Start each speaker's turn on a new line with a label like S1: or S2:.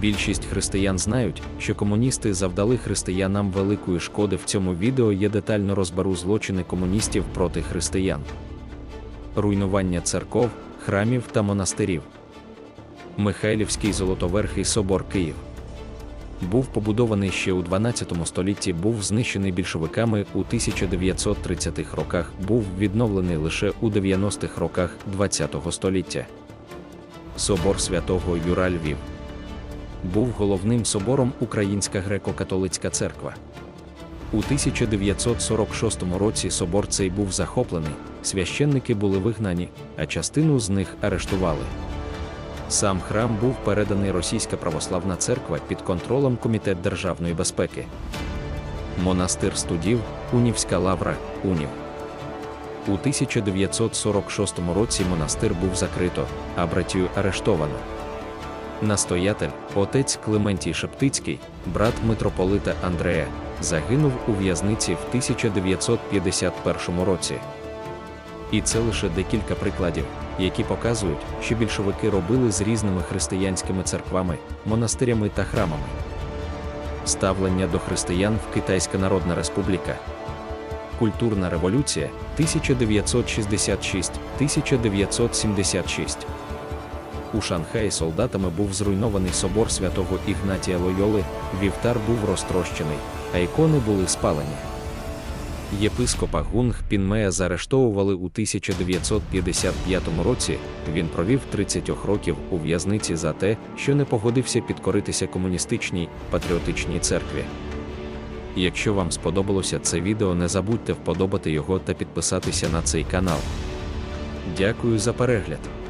S1: Більшість християн знають, що комуністи завдали християнам великої шкоди. В цьому відео є детально розберу злочини комуністів проти християн, руйнування церков, храмів та монастирів. Михайлівський Золотоверхий собор Київ був побудований ще у 12 столітті, був знищений більшовиками у 1930-х роках, був відновлений лише у 90-х роках ХХ століття. Собор святого Юра Львів був головним собором Українська греко-католицька церква. У 1946 році собор цей був захоплений, священники були вигнані, а частину з них арештували. Сам храм був переданий Російська православна церква під контролем Комітет державної безпеки. Монастир студів, Унівська лавра, Унів. У 1946 році монастир був закрито, а братію арештовано. Настоятель, отець Клементій Шептицький, брат митрополита Андрея, загинув у в'язниці в 1951 році. І це лише декілька прикладів, які показують, що більшовики робили з різними християнськими церквами, монастирями та храмами. Ставлення до християн в Китайська Народна Республіка. Культурна революція 1966-1976. У Шанхаї солдатами був зруйнований собор святого Ігнатія Лойоли, вівтар був розтрощений, а ікони були спалені. Єпископа Гунг Пінмея заарештовували у 1955 році. Він провів 30 років у в'язниці за те, що не погодився підкоритися комуністичній патріотичній церкві. Якщо вам сподобалося це відео, не забудьте вподобати його та підписатися на цей канал. Дякую за перегляд!